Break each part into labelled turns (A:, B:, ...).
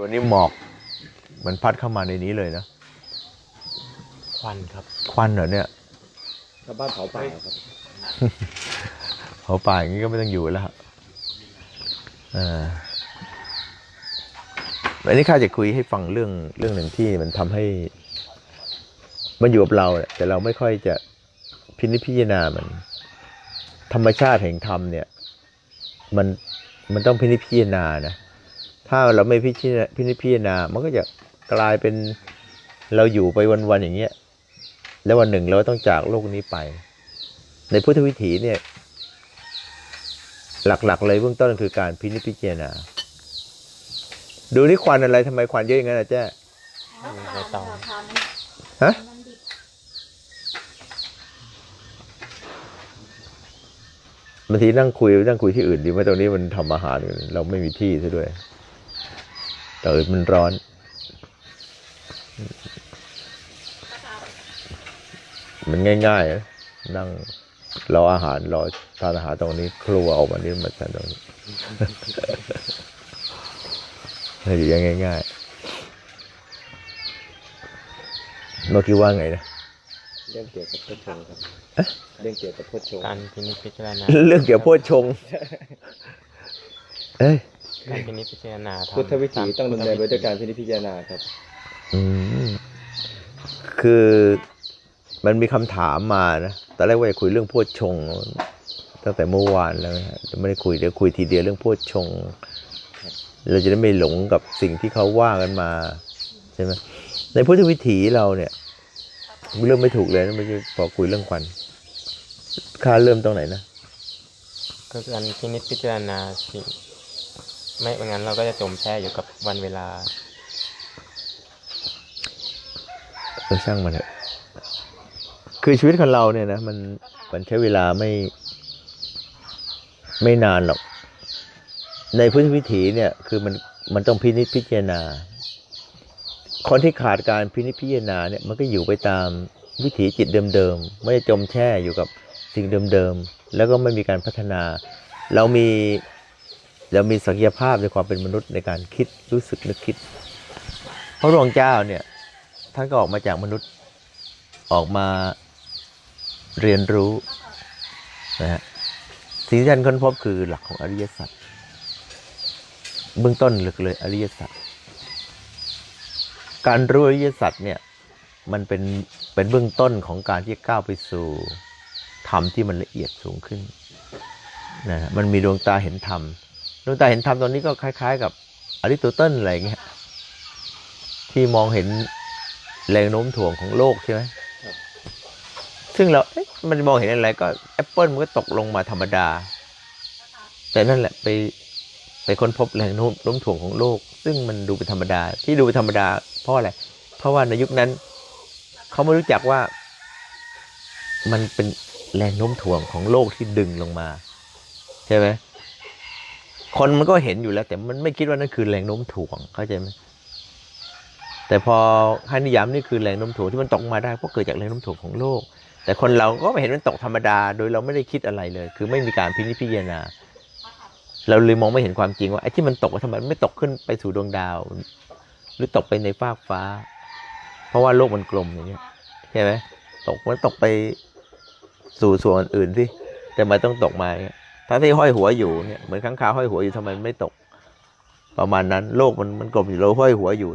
A: ตัวนี้หมอกมันพัดเข้ามาในนี้เลยนะ
B: ควันครับ
A: ควันเหรอเนี่ย
C: ชาวบ้านเผาป่าครับ
A: เผาป่าอย่างนี้ก็ไม่ต้องอยู่แล้วครับอ่าอันนี้ข้าจะคุยให้ฟังเรื่องเรื่องหนึ่งที่มันทำให้ มันอยู่กับเราเนี่ยแต่เราไม่ค่อยจะพินิจพิจารณามัน ธรรมชาติแห่งธรรมเนี่ย มันมันต้องพินิจพิจารณานะ ถ้าเราไม่พิจารณาพินิจพิจารณา มันก็จะกลายเป็นเราอยู่ไปวันๆอย่างเงี้ย แล้ววันหนึ่งเราต้องจากโลกนี้ไป ในพุทธวิถีเนี่ย หลักๆ เลยเบื้องต้นคือการพินิจพิจารณา ดูนี่ควันอะไรทำไมควันเยอะอย่างนั้นอะแจ้
B: มีใบตอง
A: ฮะบางทีนั่งคุยนั่งคุยที่อื่นดีไหมตรงนี้มันทำอาหารเราไม่มีที่ซะด้วย ต่อื่นมันร้อน มันง่ายๆนะนั่งรออาหารรอทานอาหารตรงนี้ครัวออกมานี่มาทานตรงนี้ให้อยู่อย่างง่ายๆเมื่อกี้ว่าไงนะ
C: เรื่องเกี่ยวกับโพชฌงค์ครับเรื่องเกี่ยวกับโพชฌงค์
B: การพินิจพิจารณา
A: เรื่องเกี่ยวกับโพชฌงค์เอ้ย
B: การพินิจพิจารณาทำ
C: พุทธวิถีต้องดำเนินไปด้วย
B: กา
C: การพินิจพิจารณาครับ
A: อืมคือมันมีคำถามมานะตอนแรกว่าจะคุยเรื่องโพชฌงค์ตั้งแต่เมื่อวานแล้วนะฮะไม่ได้คุยเดี๋ยวคุยทีเดียวเรื่องโพชฌงค์เราจะได้ไม่หลงกับสิ่งที่เขาว่ากันมาใช่ไหมในพุทธวิถีเราเนี่ยเริ่มไม่ถูกเลยนะไม่ใช่พอคุยเรื่องควันค่าเริ่มตรงไหนนะ
B: ก็คือการพินิจพิจารณาสิ่ง ไม่งั้นเราก็จะจมแช่อยู่กับวันเวลา
A: เออช่างมันเถอะคือชีวิตของเราเนี่ยนะมันมันใช้เวลาไม่ไม่นานหรอก ในพุทธวิถีเนี่ยคือมันมันต้องพินิจพิจารณา คนที่ขาดการพินิจพิจารณาเนี่ยมันก็อยู่ไปตามวิถีจิตเดิมๆไม่ได้จมแช่อยู่กับสิ่งเดิมๆแล้วก็ไม่มีการพัฒนา เรามี เรามีศักยภาพในความเป็นมนุษย์ในการคิดรู้สึกนึกคิด พระรองเจ้าเนี่ยท่านก็ออกมาจากมนุษย์ออกมาเรียนรู้นะฮะสิ่งที่ท่านค้นพบคือหลักของอริยสัจเบื้องต้นเลยเลยอริยสัจการรู้อริยสัจเนี่ยมันเป็นเป็นเบื้องต้นของการที่ก้าวไปสู่ธรรมที่มันละเอียดสูงขึ้นนะฮะมันมีดวงตาเห็นธรรม ดวงตาเห็นธรรมตอนนี้ก็คล้าย ๆ กับอริสโตเติลอะไรอย่างเงี้ยที่มองเห็นแรงโน้มถ่วงของโลกใช่ไหมซึ่งเรามันมองเห็นอะไรก็แอปเปิลมันก็ตกลงมาธรรมดา แต่นั่นแหละไปไปค้นพบแรงโน้มโน้มถ่วงของโลก ซึ่งมันดูเป็นธรรมดา ที่ดูเป็นธรรมดา เพราะอะไร เพราะว่าในยุคนั้นเขาไม่รู้จักว่า มันเป็นแรงโน้มถ่วงของโลกที่ดึงลงมา ใช่ไหม คนมันก็เห็นอยู่แล้ว แต่มันไม่คิดว่านั่นคือแรงโน้มถ่วงเข้าใจไหมแต่พอให้นิยามนี่คือแรงโน้มถ่วงที่มันตกมาได้เพราะเกิดจากแรงโน้มถ่วงของโลก แต่คนเราก็ไม่เห็นมันตกธรรมดา โดยเราไม่ได้คิดอะไรเลย คือไม่มีการพินิจพิจารณา เราเลยมองไม่เห็นความจริงว่าไอ้ที่มันตกว่าทำไมไม่ตกขึ้นไปสู่ดวงดาว หรือตกไปในฟากฟ้า เพราะว่าโลกมันกลมอย่างเงี้ยใช่ไหมตกมันตกไปสู่ส่วนอื่นที่แต่มันต้องตกมาอย่างเงี้ย ถ้าที่ห้อยหัวอยู่เนี่ยเหมือนข้างคาวห้อยหัวอยู่ทำไมไม่ตก ประมาณนั้นโลกมันมันกลมอยู่เราห้อยหัวอยู่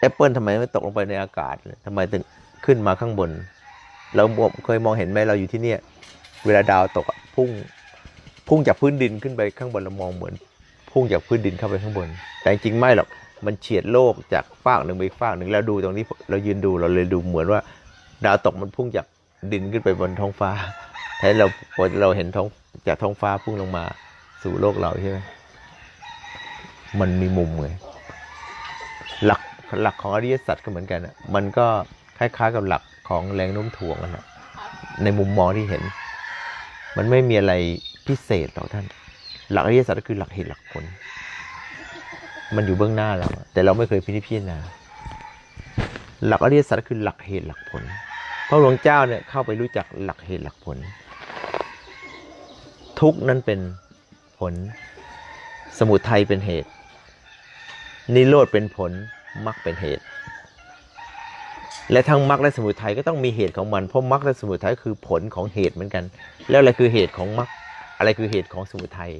A: แอปเปิลทำไมไม่ตกลงไปในอากาศเลยทำไมถึงขึ้นมาข้างบน เราเคยมองเห็นไหมเราอยู่ที่เนี่ย เวลาดาวตกพุ่งพุ่งจากพื้นดินขึ้นไปข้างบนเรามองเหมือน พุ่งจากพื้นดินเข้าไปข้างบน แต่จริงไม่หรอกมันเฉียดโลกจากฟากหนึ่งไปฟากหนึ่งแล้วดูตรงนี้เรายืนดูเราเลยดูเหมือนว่า ดาวตกมันพุ่งจากดินขึ้นไปบนท้องฟ้า แทนเราพอเราเห็นท้องจากท้องฟ้าพุ่งลงมาสู่โลกเราใช่ไหมมันมีมุมไงหลักหลักของอริยสัจก็เหมือนกันอะมันก็คล้ายๆกับหลักของแรงโน้มถ่วงกันนะในมุมมองที่เห็น มันไม่มีอะไรพิเศษหรอกท่าน หลักอริยสัจก็คือหลักเหตุหลักผล มันอยู่เบื้องหน้าเราแต่เราไม่เคยพิจารณาหลักอริยสัจก็คือหลักเหตุหลักผล พระหลวงเจ้าเนี่ยเข้าไปรู้จักหลักเหตุหลักผล ทุกข์นั้นเป็นผล สมุทัยเป็นเหตุ นิโรธเป็นผลมรรคเป็นเหตุ และทั้งมรรคและสมุทัยก็ต้องมีเหตุของมัน เพราะมรรคและสมุทัยคือผลของเหตุเหมือนกัน แล้วอะไรคือเหตุของมรรคอะไรคือเหตุของสมุทัย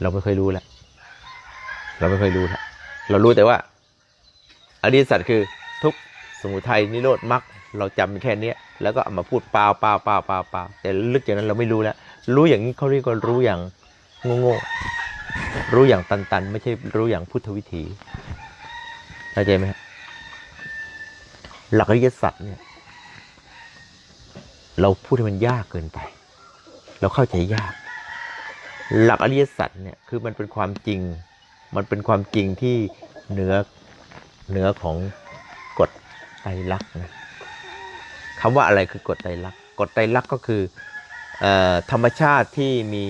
A: เราไม่เคยรู้แล้วเราไม่เคยรู้แล้วเรารู้แต่ว่า อริยสัจคือทุกสมุทัยนิโรธมรรคเราจำแค่นี้แล้วก็เอามาพูดเปล่าเปล่าเปล่าเปล่าเปล่าแต่ลึกอย่างนั้นเราไม่รู้แล้ว รู้อย่างนี้เขาเรียกว่ารู้อย่างโง่ๆรู้อย่างตันๆ ไม่ใช่รู้อย่างพุทธวิธีเข้าใจไหมครับหลักอริยสัจเนี่ย เราพูดให้มันยากเกินไป เราเข้าใจยาก หลักอริยสัจเนี่ยคือมันเป็นความจริง มันเป็นความจริงที่เหนือเหนือของกฎไตรลักษณ์นะคำว่าอะไรคือกฎไตรลักษณ์กฎไตรลักษณ์ก็คือ ธรรมชาติที่มี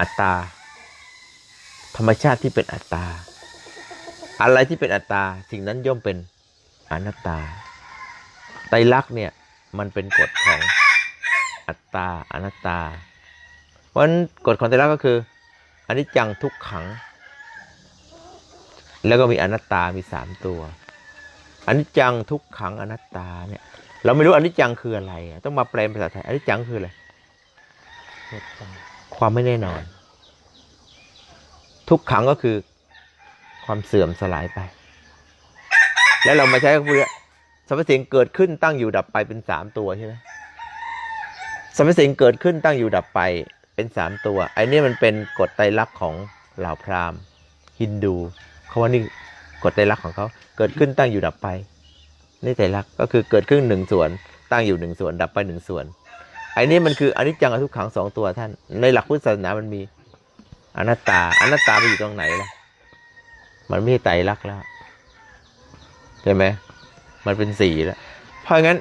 A: อัตตา ธรรมชาติที่เป็นอัตตา อะไรที่เป็นอัตตา สิ่งนั้นย่อมเป็นอนัตตา ไตรลักษณ์เนี่ยมันเป็นกฎของอัตตาอนัตตา เพราะฉะนั้นกฎของไตรลักษณ์ก็คืออนิจจังทุกขัง แล้วก็มีอนัตตามีสามตัวอนิจจังทุกขังอนัตตาเนี่ย เราไม่รู้อนิจจังคืออะไร ต้องมาแปลเป็นภาษาไทยอนิจจังคืออะไรความไม่แน่นอน ทุกขังก็คือความเสื่อมสลายไป แล้วเรามาใช้คำพูดว่าสรรพสิ่งเกิดขึ้นตั้งอยู่ดับไปเป็นสามตัวใช่ไหมสรรพสิ่งเกิดขึ้นตั้งอยู่ดับไปเป็นสามตัว ไอ้นี่มันเป็นกฎไตรลักษณ์ของเหล่าพราหมณ์ฮินดูเขาว่านี่กฎไตรลักษณ์ของเขาเกิดขึ้นตั้งอยู่ดับไป นี่ไตรลักษณ์ก็คือเกิดขึ้นหนึ่งส่วน ตั้งอยู่หนึ่งส่วน ดับไปหนึ่งส่วนไอ้นี่มันคืออนิจจังทุกขังสองตัวท่าน ในหลักพุทธศาสนามันมีอนัตตาอนัตตาไปอยู่ตรงไหนล่ะมันไม่ใช่ไตรลักษณ์แล้วใช่ไหมมันเป็นสีแล้ว เพราะงั้น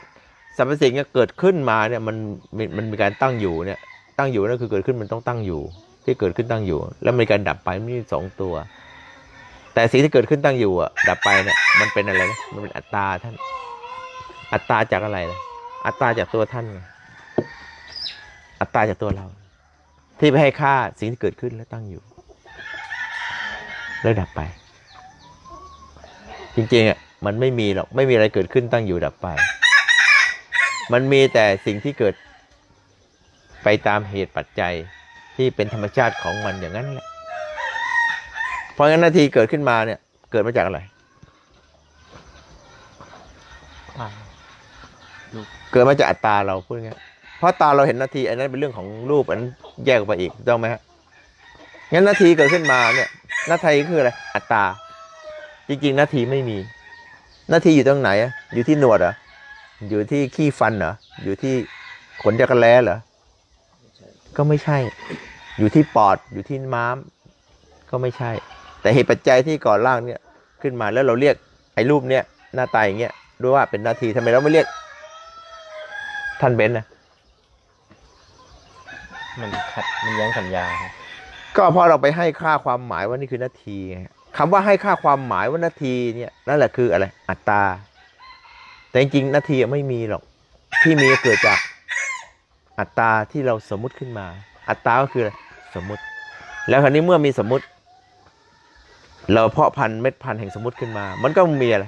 A: สรรพสิ่งเนี่ยเกิดขึ้นมาเนี่ยมันมันมันมีการตั้งอยู่เนี่ย ตั้งอยู่นั่นคือเกิดขึ้นมันต้องตั้งอยู่ ที่เกิดขึ้นตั้งอยู่ แล้วมีการดับไปมีสองตัว แต่สิ่งที่เกิดขึ้นตั้งอยู่อะ ดับไปเนี่ยมันเป็นอะไรนะมันเป็นอัตตาท่าน อัตตาจากอะไรนะอัตตาจากตัวท่านไงอัตตาจากตัวเรา ที่ไปให้ค่าสิ่งที่เกิดขึ้นและตั้งอยู่ แล้วดับไป จริงๆอะมันไม่มีหรอกไม่มีอะไรเกิดขึ้นตั้งอยู่ดับไป มันมีแต่สิ่งที่เกิดไปตามเหตุปัจจัยที่เป็นธรรมชาติของมันอย่างนั้นแหละ เพราะงั้นนาทีเกิดขึ้นมาเนี่ย เกิดมาจากอะไร
B: อ่า
A: เกิดมาจากอัตตาเราพูดง่ายๆเพราะตาเราเห็นนาที อันนั้นเป็นเรื่องของรูปอันนั้นแยกออกไปอีกถูกต้องไหมฮะงั้นนาทีเกิดขึ้นมาเนี่ยนาทีคืออะไร อัตตา จริงๆนาทีไม่มีนาทีอยู่ตรงไหนอะอยู่ที่หนวดเหรออยู่ที่ขี้ฟันเหรออยู่ที่ขนจักรแล้เหรอก็ไม่ใช่ อยู่ที่ปอดอยู่ที่ม้าม ก็ไม่ใช่ แต่เหตุปัจจัยที่ก่อร่างเนี่ยขึ้นมาแล้วเราเรียกไอ้รูปเนี่ยหน้าตาอย่างเงี้ยด้วยว่าเป็นนาทีทำไมเราไม่เรียก ท่านเบนซ์นะ
B: มันขัดมันแย้งสัญญาครับ
A: ก็เพราะเราไปให้ค่าความหมายว่านี่คือนาทีไงคำว่าให้ค่าความหมายว่านาทีเนี่ยนั่นแหละคืออะไร อัตตา แต่จริงๆนาทีอะไม่มีหรอก ที่มีเกิดจากอัตตาที่เราสมมุติขึ้นมา อัตตาก็คืออะไรสมมุติ แล้วคราวนี้เมื่อมีสมมุติ เราเพาะพันธุ์เม็ดพันธุ์แห่งสมมติขึ้นมา มันก็มีอะไร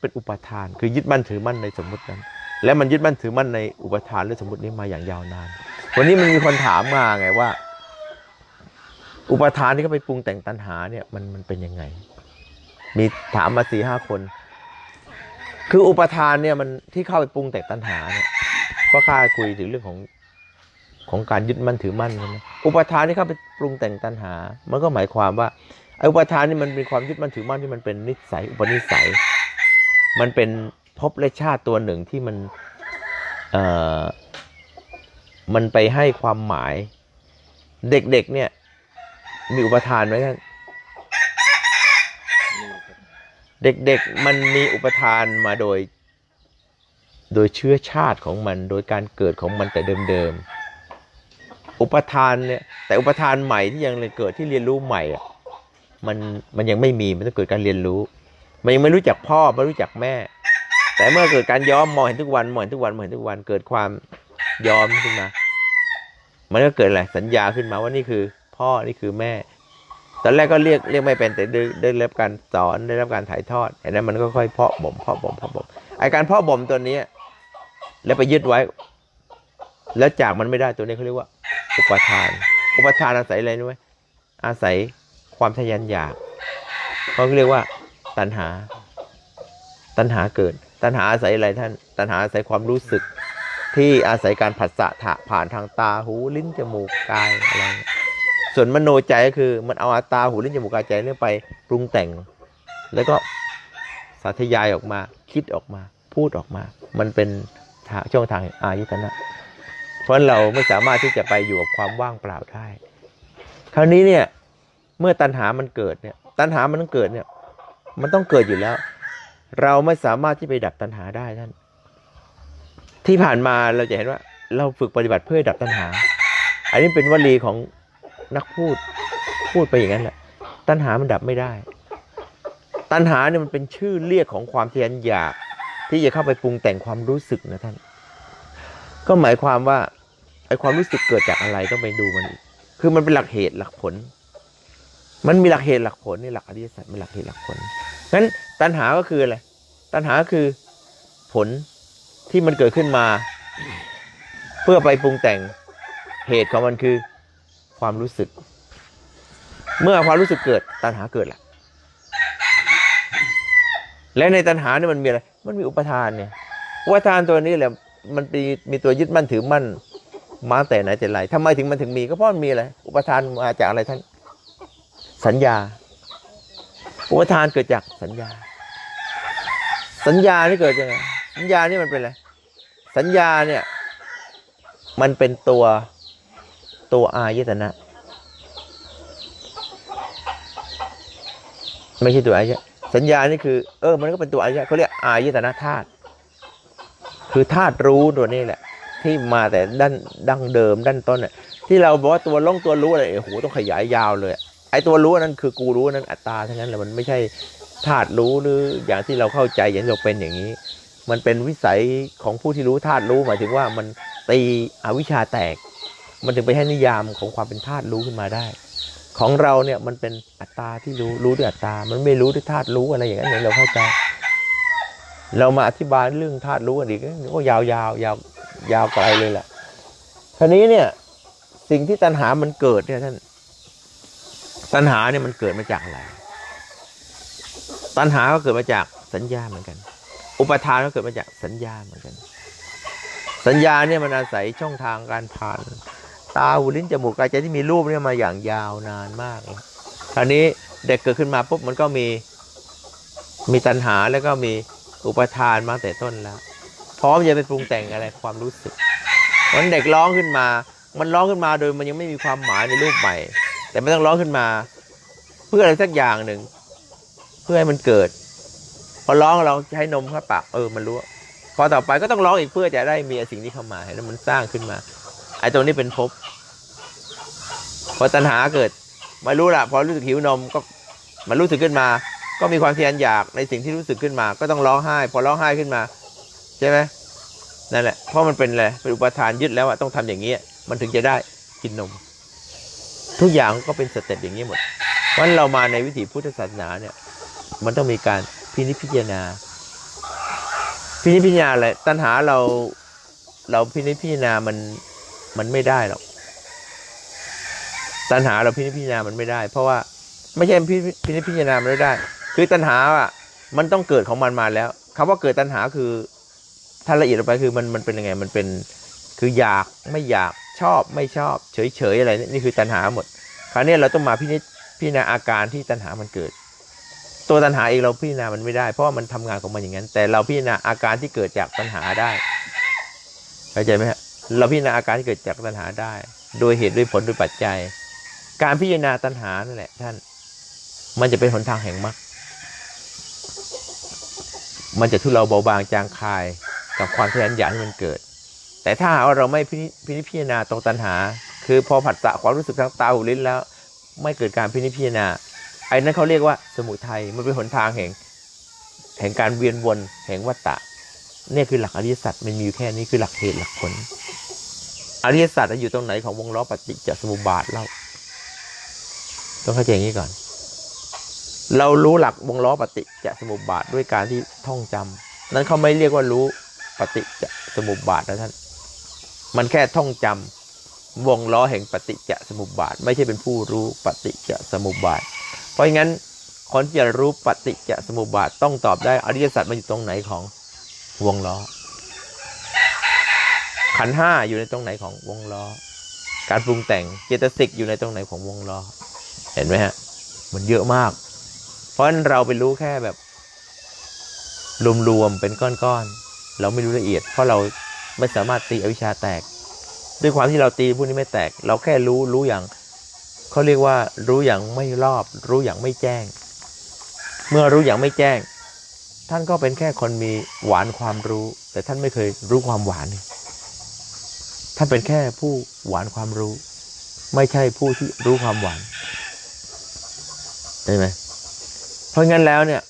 A: เป็นอุปทาน คือยึดมั่นถือมั่นในสมมตินั้น และมันยึดมั่นถือมั่นในอุปทานหรือสมมตินี้มาอย่างยาวนาน วันนี้มันมีคนถามมาไงว่า อุปทานที่เขาไปปรุงแต่งตัณหาเนี่ยมันมันเป็นยังไง มีถามมาสี่ห้าคน คืออุปทานเนี่ยมันที่เข้าไปปรุงแต่งตัณหาเนี่ยเพราะข้าคุยถึงเรื่องของของการยึดมั่นถือมั่นใช่ไหมอุปทานที่เข้าไปปรุงแต่งตัณหา มันก็หมายความว่า ไอ้อุปทานนี่มันเป็นความยึดมั่นถือมั่นที่มันเป็นนิสัยอุปนิสัย มันเป็นภพและชาติตัวหนึ่งที่มันเอ่อมันไปให้ความหมาย เด็กๆเนี่ย มีอุปทานไหมท่าน
C: นี่ครับ
A: เด็กๆมันมีอุปทานมาโดย โดยเชื้อชาติของมัน โดยการเกิดของมันแต่เดิมๆอุปทานเนี่ยแต่อุปทานใหม่ที่ยังเลยเกิดที่เรียนรู้ใหม่อะ มันมันยังไม่มีมันต้องเกิดการเรียนรู้ มันยังไม่รู้จักพ่อไม่รู้จักแม่ แต่เมื่อเกิดการยอมมองเห็นทุกวันมองเห็นทุกวันมองเห็นทุกวันเกิดความยอมขึ้นมา มันก็เกิดอะไรสัญญาขึ้นมาว่านี่คือ พ่อนี่คือแม่ ตอนแรกก็เรียกเรียกไม่เป็นแต่ได้ได้รับการสอนได้รับการถ่ายทอดไอ้นั้นมันก็ค่อยเพาะบ่มเพาะบ่มเพาะบ่มไอการเพาะบ่มตัวนี้แล้วไปยึดไว้ แล้วจากมันไม่ได้ตัวนี้เขาเรียกว่า อุปทาน อุปทานอาศัยอะไรรู้ไหมอาศัย ความทะยานอยากเขาเรียกว่า ตัณหา ตัณหาเกิด ตัณหาอาศัยอะไรท่าน ตัณหาอาศัยความรู้สึก ที่อาศัยการผัสสะถะผ่านทางตาหูลิ้นจมูกกายอะไร ส่วนมโนใจก็คือ มันเอาตาหูลิ้นจมูกกายใจเนี่ยไปปรุงแต่ง แล้วก็สาธยายออกมา คิดออกมา พูดออกมา มันเป็นทางช่องทางอายุตนะ เพราะเราไม่สามารถที่จะไปอยู่กับความว่างเปล่าได้ คราวนี้เนี่ย เมื่อตัณหามันเกิดเนี่ย ตัณหามันต้องเกิดเนี่ย มันต้องเกิดอยู่แล้ว เราไม่สามารถที่ไปดับตัณหาได้ท่าน ที่ผ่านมาเราจะเห็นว่า เราฝึกปฏิบัติเพื่อดับตัณหา อันนี้เป็นวลีของนักพูดพูดไปอย่างนั้นแหละ ตัณหามันดับไม่ได้ ตัณหาเนี่ยมันเป็นชื่อเรียกของความเทะยนอยาก ที่จะเข้าไปปรุงแต่งความรู้สึกนะท่าน ก็หมายความว่าไอ้ความรู้สึกเกิดจากอะไรต้องไปดูมันอีกคือมันเป็นหลักเหตุหลักผล มันมีหลักเหตุหลักผลนี่หลักอริยสัจเป็นหลักเหตุหลักผลงั้นตัณหาก็คืออะไรตัณหาก็คือผลที่มันเกิดขึ้นมา เพื่อไปปรุงแต่งเหตุของมันคือความรู้สึก เมื่อความรู้สึกเกิดตัณหาเกิดแหละและในตัณหาเนี่ยมันมีอะไร มันมีอุปทานเนี่ย อุปทานตัวนี้แหละ มันมีมีตัวยึดมั่นถือมั่นมาแต่ไหนแต่ไรทำไมถึงมันถึงมีก็เพราะมันมีอะไร อุปทานมาจากอะไรท่าน สัญญาอุปทานเกิดจากสัญญา สัญญานี่เกิดยังไงสัญญานี่มันเป็นอะไรสัญญาเนี่ย มันเป็นตัวตัวอายตนะ ไม่ใช่ตัวอายะสัญญานี่คือ เออ มันก็เป็นตัวอายะเขาเรียกอายตนะธาตุคือธาตุรู้ตัวนี้แหละ ที่มาแต่ด้านดั้งเดิมด้านต้นน่ะที่เราบอกว่าตัวล่องตัวรู้อะไรโอ้โหต้องขยายยาวเลย ไอ้ตัวรู้นั้นคือกูรู้นั้นอัตตาทั้งนั้นแหละมันไม่ใช่ธาตุรู้หรืออย่างที่เราเข้าใจอย่างเราเป็นอย่างนี้ มันเป็นวิสัยของผู้ที่รู้ธาตุรู้หมายถึงว่ามันตีอวิชชาแตก มันถึงไปให้นิยามของความเป็นธาตุรู้ขึ้นมาได้ ของเราเนี่ยมันเป็นอัตตาที่รู้รู้ด้วยอัตตา มันไม่รู้ด้วยธาตุรู้อะไรอย่างนั้นเราเข้าใจ เรามาอธิบายเรื่องธาตุรู้กันอีกก็ยาวยาวยาวยาวไกลเลยแหละทีนี้เนี่ยสิ่งที่ตัณหามันเกิดเนี่ยท่าน ตัณหาเนี่ยมันเกิดมาจากอะไร ตัณหาก็เกิดมาจากสัญญาเหมือนกัน อุปทานก็เกิดมาจากสัญญาเหมือนกัน สัญญาเนี่ยมันอาศัยช่องทางการผ่าน ตาหูลิ้นจมูกกายใจที่มีรูปเนี่ยมาอย่างยาวนานมากแล้วคราวนี้เด็กเกิดขึ้นมาปุ๊บมันก็มีมีตัณหาแล้วก็มีอุปทานมาแต่ต้นแล้ว พร้อมจะไปปรุงแต่งอะไรความรู้สึกวันเด็กร้องขึ้นมา มันร้องขึ้นมาโดยมันยังไม่มีความหมายในรูปใหม่ แต่ไมันต้องร้องขึ้นมา เพื่ออะไรสักอย่างหนึ่ง เพื่อให้มันเกิด พอร้องเราใช้นมเข้าปากเออมันรู้พอต่อไปก็ต้องร้องอีกเพื่อจะได้มีสิ่งนี้เข้ามาเห็นไหมมันสร้างขึ้นมา ไอ้ตรงนี้เป็นภพพอตัณหาเกิดม่รู้ละพอรู้สึกหิวนมก็มันรู้สึกขึ้นมา ก็มีความทะยานอยากในสิ่งที่รู้สึกขึ้นมา ก็ต้องร้องไห้ พอร้องไห้ขึ้นมา ใช่ไหมนั่นแหละเพราะมันเป็นอะไรเป็นอุปทานยึดแล้วอะต้องทำอย่างนี้มันถึงจะได้กินนม ทุกอย่างก็เป็นสเต็ปอย่างนี้หมดเพราะฉะนั้นเรามาในวิถีพุทธศาสนาเนี่ย มันต้องมีการพินิจพิจารณา พินิจพิจารณาอะไรตัณหาเราเราพินิจพิจารณามันมันไม่ได้หรอกตัณหาเราพินิจพิจารณามันไม่ได้ เพราะว่าไม่ใช่พิพินิจพิจารณามันไม่ได้ คือตัณหาอะ มันต้องเกิดของมันมาแล้วคำว่าเกิดตัณหาคือถ้าละเอียดลงไปคือมันมันเป็นยังไง มันเป็นคืออยากไม่อยาก ชอบไม่ชอบ เฉยเฉยๆอะไรนี่คือตัณหาหมด คราวนี้เราต้องมาพินิจพิจารณาอาการที่ตัณหามันเกิด ตัวตัณหาเองเราพิจารณามันไม่ได้ เพราะว่ามันทำงานของมันอย่างนั้น แต่เราพิจารณาอาการที่เกิดจากตัณหาได้เข้าใจไหมฮะเราพิจารณาอาการที่เกิดจากตัณหาได้ โดยเหตุด้วยผลด้วยปัจจัย การพิจารณาตัณหานั่นแหละท่าน มันจะเป็นหนทางแห่งมรรคมันจะทุเลาเบาบางจางคายกับความทะยานอยากที่มันเกิด แต่ถ้าว่าเราไม่พินิจพิจารณาตรงตัณหา คือพอผัสสะความรู้สึกทางตาหูลิ้นแล้ว ไม่เกิดการพินิจพิจารณาไอ้นั้นเขาเรียกว่าสมุทัยมันเป็นหนทางแห่งแห่งการเวียนวนแห่งวัฏฏะเนี่ยคือหลักอริยสัจมันมีอยู่แค่นี้คือหลักเหตุหลักผลอริยสัจอยู่ตรงไหนของวงล้อปฏิจจสมุปบาทเล่าต้องเข้าใจอย่างนี้ก่อน เรารู้หลักวงล้อปฏิจจสมุปบาทด้วยการที่ท่องจำนั้นเขาไม่เรียกว่ารู้ปฏิจจสมุปบาทนะท่าน มันแค่ท่องจำวงล้อแห่งปฏิจจสมุปบาท ไม่ใช่เป็นผู้รู้ปฏิจจสมุปบาท เพราะงั้นคนที่จะรู้ปฏิจจสมุปบาทต้องตอบได้อริยสัจมันอยู่ตรงไหนของวงล้อ ขันห้าอยู่ในตรงไหนของวงล้อ การปรุงแต่งเจตสิกอยู่ในตรงไหนของวงล้อ เห็นไหมฮะ มันเยอะมาก เพราะฉะนั้นเราไปรู้แค่แบบรวมๆเป็นก้อนๆเราไม่รู้ละเอียด เพราะเรา ไม่สามารถตีอวิชชาแตก ด้วยความที่เราตีพวกนี้ไม่แตก เราแค่รู้รู้อย่างเขาเรียกว่ารู้อย่างไม่รอบ รู้อย่างไม่แจ้ง เมื่อรู้อย่างไม่แจ้ง ท่านก็เป็นแค่คนมีหวานความรู้ แต่ท่านไม่เคยรู้ความหวาน ท่านเป็นแค่ผู้หวานความรู้ ไม่ใช่ผู้ที่รู้ความหวานใช่ไหมเพราะงั้นแล้วเนี่ย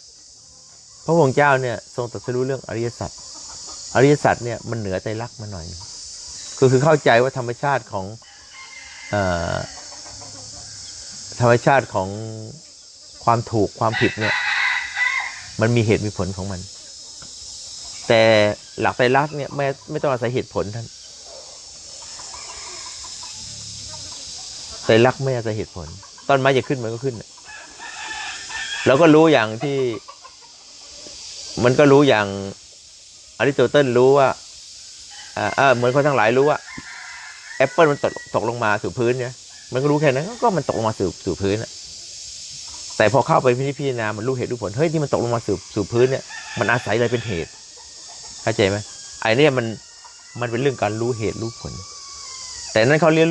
A: พระองค์เจ้าเนี่ยทรงตรัสรู้เรื่องอริยสัจ อริยสัจเนี่ยมันเหนือใจรักมาหน่อยคือคือเข้าใจว่าธรรมชาติของอธรรมชาติของความถูกความผิดเนี่ย มันมีเหตุมีผลของมัน แต่หลักไตรลักเนี่ยไม่ไม่ต้องอาศัยเหตุผลท่านไตรลักไม่อาศัยเหตุผล ต้นไม้จะขึ้นมันก็ขึ้นเราก็รู้อย่างที่ มันก็รู้อย่าง อริสโตเติลรู้ว่าอ่าอ่าเหมือนคนทั้งหลายรู้ว่าแอปเปิลมันตกตกลงมาสู่พื้นเนี่ยมันก็รู้แค่นั้นก็มันตกลงมาสู่สู่พื้นแต่พอเข้าไปพิจารณามันรู้เหตุรู้ผลเฮ้ยที่มันตกลงมาสู่สู่พื้นเนี่ยมันอาศัยอะไรเป็นเหตุเข้าใจไหมไอ้นี่มันมันเป็นเรื่องการรู้เหตุรู้ผล แต่นั้นเขาเรียก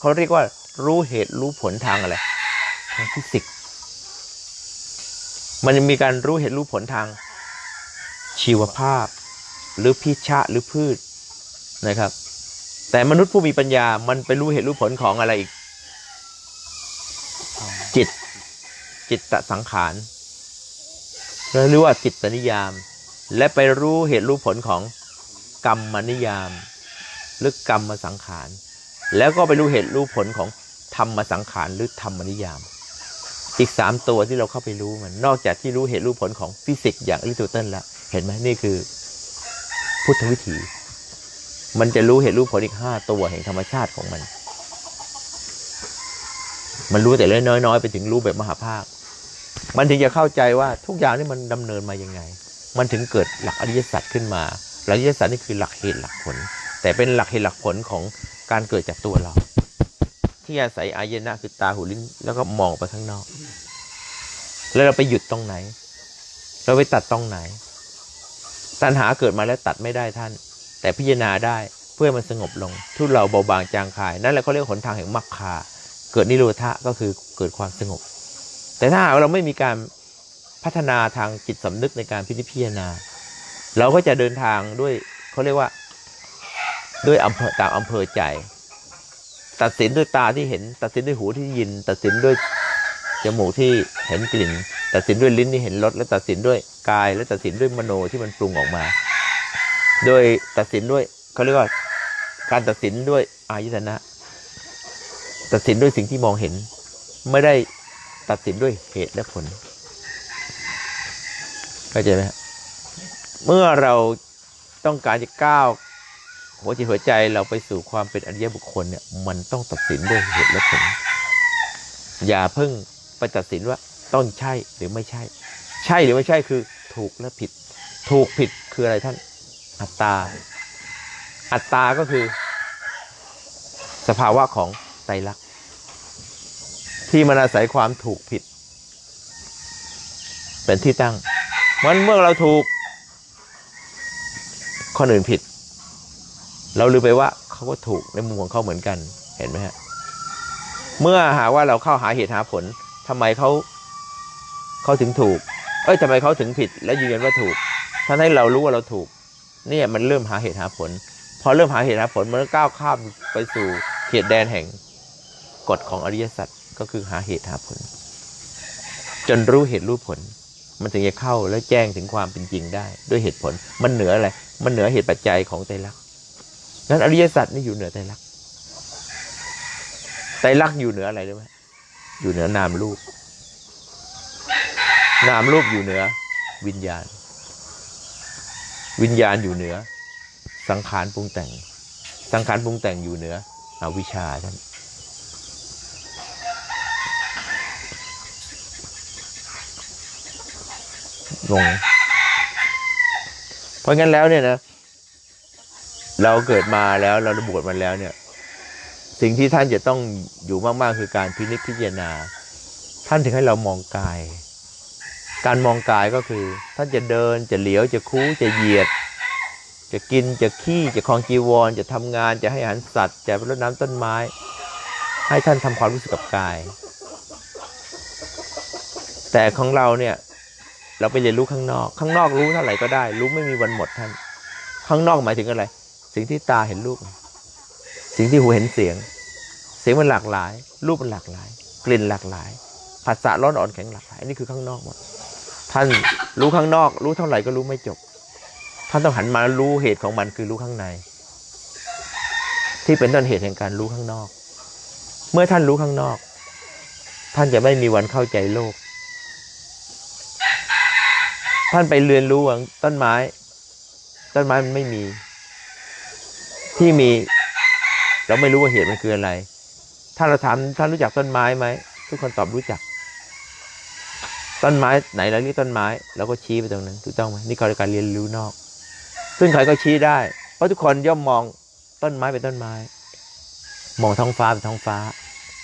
A: เขาเรียกว่า รู้เหตุรู้ผลทางอะไรทางฟิสิกส์มันมีการรู้เหตุรู้ผลทางชีวภาพ หรือพิชะหรือพืชนะครับ แต่มนุษย์ผู้มีปัญญามันไปรู้เหตุรู้ผลของอะไรอีก จิตจิตตสังขารเรียกว่าจิตตนิยาม และไปรู้เหตุรู้ผลของกรรมนิยามหรือกรรมสังขาร แล้วก็ไปรู้เหตุรู้ผลของธรรมสังขารหรือธรรมนิยาม อีกสามตัวที่เราเข้าไปรู้มัน นอกจากที่รู้เหตุรู้ผลของฟิสิกส์อย่างอริสโตเติลแล้ว เห็นไหมนี่คือ พุทธวิถี มันจะรู้เหตุรู้ผลอีกห้าตัวแห่งธรรมชาติของมัน มันรู้แต่เล็กน้อยๆ ไปถึงรู้แบบมหาภาค มันถึงจะเข้าใจว่าทุกอย่างนี่มันดำเนินมายังไง มันถึงเกิดหลักอริยสัจขึ้นมา หลักอริยสัจนี่คือหลักเหตุหลักผล แต่เป็นหลักเหตุหลักผลของการเกิดจากตัวเรา ที่อาศัยอายนะคือตาหูลิ้นแล้วก็มองไปข้างนอก แล้วเราไปหยุดตรงไหน เราไปตัดตรงไหน ตัณหาเกิดมาแล้วตัดไม่ได้ท่าน แต่พิจารณาได้เพื่อมันสงบลง ทุเราเบาบางจางคาย นั่นแหละเขาเรียกหนทางแห่งมรรคา เกิดนิโรธะก็คือเกิดความสงบ แต่ถ้าเราไม่มีการพัฒนาทางจิตสำนึกในการพิจารณา เราก็จะเดินทางด้วยเขาเรียกว่าด้วยอำเภอตามอำเภอใจ ตัดสินด้วยตาที่เห็น ตัดสินด้วยหูที่ยิน ตัดสินด้วย จมูกที่เห็นกลิ่น ตัดสินด้วยลิ้นที่เห็นรสและตัดสินด้วยกาย และตัดสินด้วยมโนที่มันปรุงออกมา โดยตัดสินด้วยเขาเรียกว่าการตัดสินด้วยอายตนะ ตัดสินด้วยสิ่งที่มองเห็น ไม่ได้ตัดสินด้วยเหตุและผลเข้าใจไหมฮะเมื่อเราต้องการจะก้าวหัวจิตหัวใจเราไปสู่ความเป็นอริยบุคคลเนี่ยมันต้องตัดสินด้วยเหตุและผลอย่าเพิ่ง ไปตัดสินว่าต้องใช่หรือไม่ใช่ ใช่หรือไม่ใช่คือถูกและผิด ถูกผิดคืออะไรท่าน อัตตา อัตตาก็คือ สภาวะของไตรลักษณ์ที่มันอาศัยความถูกผิด เป็นที่ตั้งมันเมื่อเราถูกคนอื่นผิด เราลืมไปว่าเขาก็ถูกในมุมของเขาเหมือนกันเห็นไหมฮะเมื่อหาว่าเราเข้าหาเหตุหาผล ทำไมเขาเขาถึงถูก เอ้ยทำไมเขาถึงผิด และยืนยันว่าถูกทั้งให้เรารู้ว่าเราถูก เนี่ยมันเริ่มหาเหตุหาผล พอเริ่มหาเหตุหาผลมันก็ก้าวข้ามไปสู่เขตแดนแห่งกฎของอริยสัจก็คือหาเหตุหาผล จนรู้เหตุรู้ผล มันถึงจะเข้าแล้วแจ้งถึงความเป็นจริงได้ ด้วยเหตุผลมันเหนืออะไรมันเหนือเหตุปัจจัยของไตรลักษณ์นั้นอริยสัจนี่อยู่เหนือไตรลักษณ์ไตรลักษณ์อยู่เหนืออะไรรู้ไหม อยู่เหนือนามรูป นามรูปอยู่เหนือ วิญญาณ วิญญาณอยู่เหนือ สังขารปรุงแต่ง สังขารปรุงแต่งอยู่เหนืออวิชชาท่านงงเพราะงั้นแล้วเนี่ยนะ เราเกิดมาแล้วเราบวชมาแล้วเนี่ย สิ่งที่ท่านจะต้องอยู่มากๆคือการพินิจพิจารณา ท่านถึงให้เรามองกาย การมองกายก็คือท่านจะเดินจะเหลียวจะคู้จะเหยียด จะกินจะขี้จะคลองจีวร จะทำงานจะให้อาหารสัตว์ จะรดน้ำต้นไม้ ให้ท่านทำความรู้สึกกับกาย แต่ของเราเนี่ยเราไปเรียนรู้ข้างนอก ข้างนอกรู้เท่าไหร่ก็ได้ รู้ไม่มีวันหมดท่าน ข้างนอกหมายถึงอะไร สิ่งที่ตาเห็นรูป สิ่งที่หูเห็นเสียง เสียงมันหลากหลาย รูปมันหลากหลาย กลิ่นหลากหลายภาษาร้อนอ่อนแข็งหลากหลายอันนี่คือข้างนอกหมด ท่านรู้ข้างนอก รู้เท่าไหร่ก็รู้ไม่จบ ท่านต้องหันมารู้เหตุของมันคือรู้ข้างใน ที่เป็นต้นเหตุแห่งการรู้ข้างนอก เมื่อท่านรู้ข้างนอก ท่านจะไม่มีวันเข้าใจโลก ท่านไปเรียนรู้ว่าต้นไม้ ต้นไม้มันไม่มี ที่มี เราไม่รู้ว่าเหตุมันคืออะไร ถ้าเราถามท่านรู้จักต้นไม้ไหมทุกคนตอบรู้จัก ต้นไม้ไหนเราเรียกต้นไม้เราก็ชี้ไปตรงนั้นถูกต้องไหมนี่คือการเรียนรู้นอก ซึ่งใครก็ชี้ได้ เพราะทุกคนย่อมมองต้นไม้เป็นต้นไม้ มองท้องฟ้าเป็นท้องฟ้า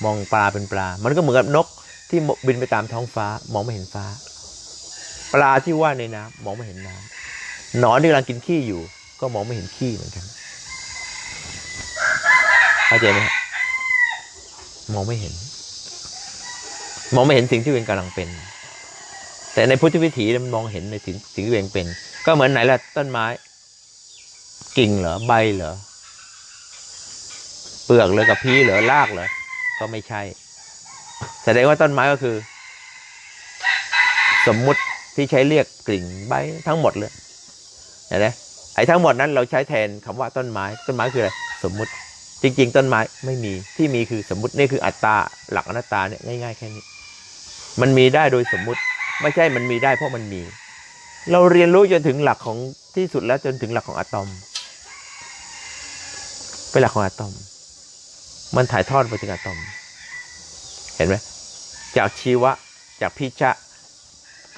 A: มองปลาเป็นปลา มันก็เหมือนกับนกที่บินไปตามท้องฟ้า มองไม่เห็นฟ้า ปลาที่ว่ายในน้ำมองไม่เห็นน้ำหนอนที่กำลังกินขี้อยู่ ก็มองไม่เห็นขี้เหมือนกัน เข้าใจไหมมองไม่เห็น มองไม่เห็นสิ่งที่ตัวงกำลังเป็น แต่ในพุทธวิถีมันมองเห็นในสิ่งสิ่งที่ตัวงเป็น ก็เหมือนไหนล่ะต้นไม้ กิ่งเหรอใบเหรอเปลือกเหรอกระพี้เหรอรากเหรอก็ไม่ใช่ แสดงว่าต้นไม้ก็คือ สมมุติที่ใช้เรียกกิ่งใบทั้งหมดเลยเห็นไหมไอ้ทั้งหมดนั้นเราใช้แทนคำว่าต้นไม้ ต้นไม้คืออะไร สมมุติ จริง ๆ ต้นไม้ไม่มีที่มีคือสมมตินี่คืออัตตาหลักอนัตตาเนี่ยง่ายๆแค่นี้ มันมีได้โดยสมมุติ ไม่ใช่มันมีได้เพราะมันมี เราเรียนรู้จนถึงหลักของที่สุดแล้วจนถึงหลักของอะตอมเป็นหลักของอะตอม มันถ่ายทอดไปถึงอะตอม เห็นไหมจากชีวะจากพิชะ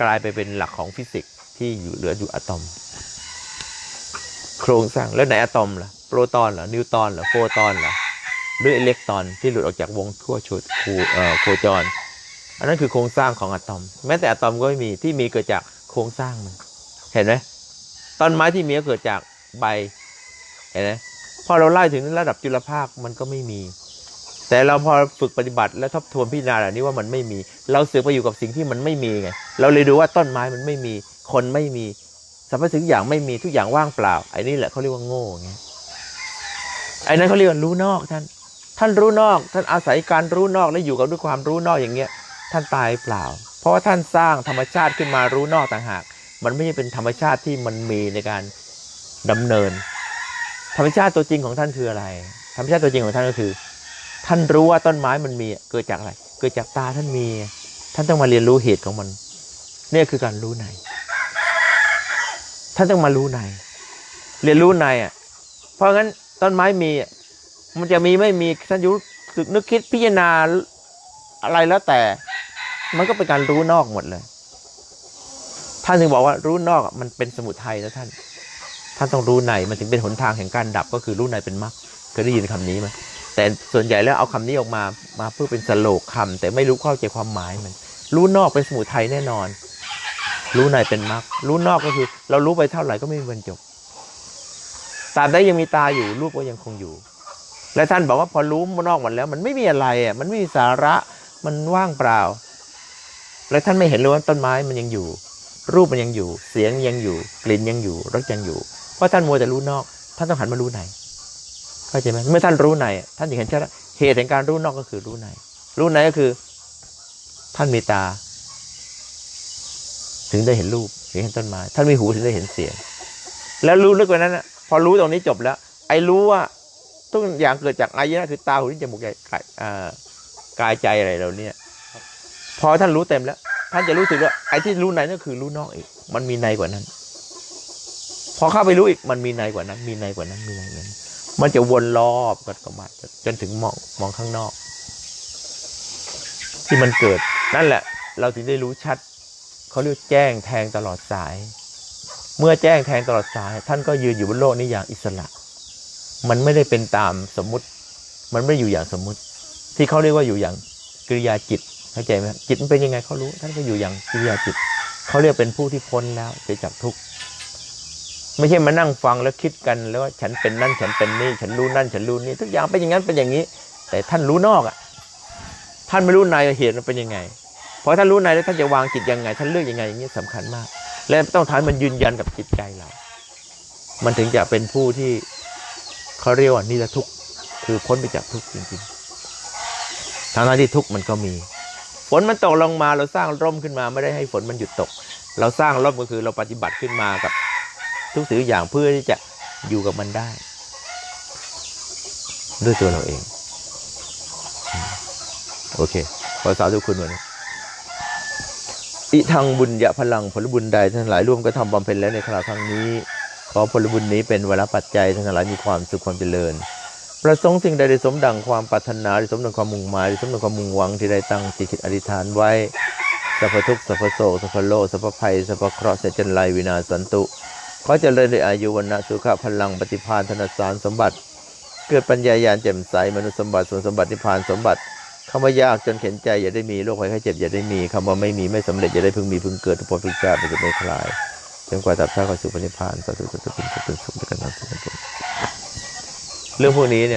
A: กลายไปเป็นหลักของฟิสิกส์ที่อยู่เหลืออยู่อะตอม โครงสร้างแล้วไหนอะตอมล่ะ โปรตอนเหรอ นิวตอนเหรอ โฟตอนเหรอ หรืออิเล็กตรอนที่หลุดออกจากวงทั่วโชโคเอ่อโคจร อันนั้นคือโครงสร้างของอะตอม แม้แต่อะตอมก็ไม่มีที่มีเกิดจากโครงสร้างมัน เห็นไหมต้นไม้ที่มีก็เกิดจากใบ เห็นไหมพอเราไล่ถึงระดับจุลภาคมันก็ไม่มี แต่เราพอฝึกปฏิบัติและทบทวนพิจารณาเหล่านี้ว่ามันไม่มี เราเสือกไปอยู่กับสิ่งที่มันไม่มีไง เราเลยดูว่าต้นไม้มันไม่มี คนไม่มีสรรพสิ่งอย่างไม่มีทุกอย่างว่างเปล่า ไอ้นี่แหละเขาเรียกว่าโง่ไง ไอ้นั้นเขาเรียกว่ารู้นอกท่าน ท่านรู้นอก ท่านอาศัยการรู้นอกและอยู่กับด้วยความรู้นอกอย่างเงี้ย ท่านตายเปล่า เพราะว่าท่านสร้างธรรมชาติขึ้นมารู้นอกต่างหาก มันไม่ใช่เป็นธรรมชาติที่มันมีในการดำเนิน ธรรมชาติตัวจริงของท่านคืออะไร ธรรมชาติตัวจริงของท่านก็คือ ท่านรู้ว่าต้นไม้มันมีเกิดจากอะไร เกิดจากตาท่านมี ท่านต้องมาเรียนรู้เหตุของมันนี่คือการรู้ใน ท่านต้องมารู้ใน เรียนรู้ในอะ เพราะงั้น ต้นไม้มี มันจะมีไม่มีท่านอยุสึกนึกคิดพิจารณาอะไรแล้วแต่ มันก็เป็นการรู้นอกหมดเลย ท่านถึงบอกว่ารู้นอกมันเป็นสมุทัยนะท่าน ท่านต้องรู้ในมันถึงเป็นหนทางแห่งการดับก็คือรู้ในเป็นมรรคเคยได้ยินคำนี้ไหมแต่ส่วนใหญ่แล้วเอาคำนี้ออกมามาเพื่อเป็นสโลกคำแต่ไม่รู้เข้าใจความหมายมัน รู้นอกเป็นสมุทัยแน่นอน รู้ในเป็นมรรครู้นอกก็คือ เรารู้ไปเท่าไหร่ก็ไม่มีวันจบ ตราบใดยังมีตาอยู่รูปก็ยังคงอยู่ และท่านบอกว่าพอรู้มนอกหมดแล้ว มันไม่มีอะไรอะมันไม่มีสาระมันว่างเปล่า และท่านไม่เห็นเลยว่าต้นไม้มันยังอยู่ รูปมันยังอยู่ เสียงยังอยู่ กลิ่นยังอยู่รสยังอยู่ เพราะท่านมัวแต่รู้นอก ท่านต้องหันมารู้ในเข้าใจไหมเมื่อท่านรู้ในท่านถึงเห็นชัดเหตุแห่งการรู้นอกก็คือรู้ในรู้ในก็คือ ท่านมีตา ถึงได้เห็นรูปถึงเห็นต้นไม้ท่านมีหูถึงได้เห็นเสียง แล้วรู้ลึกกว่านั้นนะ พอรู้ตรงนี้จบแล้ว ไอ้รู้ว่าทุกอย่างเกิดจากอายนะคือตาหูจมูกใจกายอ่กายใจอะไรเราเนี่ย
B: พอ
A: พอท่านรู้เต็มแล้ว ท่านจะรู้สึกว่าไอ้ที่รู้ในนั่นคือรู้นอกอีก มันมีในกว่านั้น พอเข้าไปรู้อีกมันมีในกว่านั้น มีในกว่านั้นมีในกว่านั้น มันจะวนรอบกันกมาจนถึงมองมองข้างนอก ที่มันเกิดนั่นแหละ เราถึงได้รู้ชัดเขาเรียกแจ้งแทงตลอดสาย เมื่อแจ้งแทงตลอดสาย ท่านก็ยืนอยู่บนโลกนี้อย่างอิสระ มันไม่ได้เป็นตามสมมุติ มันไม่ได้อยู่อย่างสมมุติ ที่เขาเรียกว่าอยู่อย่างกิริยาจิตเข้าใจไหมจิตมันเป็นยังไงเขารู้ ท่านก็อยู่อย่างกิริยาจิตเขาเรียกเป็นผู้ที่พ้นแล้วจะจากทุกข์ไม่ใช่มานั่งฟังแล้วคิดกันแล้วว่าฉันเป็นนั่นฉันเป็นนี่ ฉันรู้นั่นฉันรู้นี่ทุกอย่างเป็นอย่างนั้นเป็นอย่างนี้ แต่ท่านรู้นอกอะ ท่านไม่รู้ในเหตุมันเป็นยังไงเพราะท่านรู้ในแล้วท่านจะวางจิตยังไง ท่านเลือกยังไงอย่างนี้สำคัญมาก และต้องทำให้มันยืนยันกับจิตใจเรา มันถึงจะเป็นผู้ที่เขาเรียกว่านิรทุกข์คือพ้นไปจากทุกข์จริงๆทางนั้นที่ทุกข์มันก็มี ฝนมันตกลงมาเราสร้างร่มขึ้นมาไม่ได้ให้ฝนมันหยุดตก เราสร้างร่มก็คือเราปฏิบัติขึ้นมากับทุกสิ่งอย่างเพื่อที่จะอยู่กับมันได้ ด้วยตัวเราเอง โอเค ขอสาธุคุณวันนี้ อิทังบุญยะพลังผลบุญใดท่านทั้งหลายร่วมก็ทำบำเพ็ญแล้วในคราวครั้งนี้ ขอผลบุญนี้เป็นวรปัจจัยท่านทั้งหลายมีความสุขความเจริญ ประสงค์สิ่งใดได้สมดังความปรารถนาได้สมดังความมุ่งหมายได้สมดังความมุ่งหวังที่ได้ตั้งจิตคิดอธิษฐานไว้สัพพทุกข์สัพพโศกสัพพโลกสัพพภัยสัพพเคราะห์เสจันไรวินาสันตุขอเจริญในอายุวันนะสุขะพลังปฏิภาณธนสารสมบัติ เกิดปัญญายาณแจ่มใสมนุษย์สมบัติส่วนสมบัตินิพพานสมบัติ คำว่ายากจนเข็นใจอย่าได้มีโรคภัยไข้เจ็บอย่าได้มีคำว่าไม่มีไม่สำเร็จอย่าได้พึงมีพึงเกิดทุกภพทุกชาติมันจะไม่คลายจนกว่าตับชาติเข้าสู่พระนิพพานสาธุสาธุสาธุสาธุสาธุสาธุเรื่องพวกนี้เนี่ย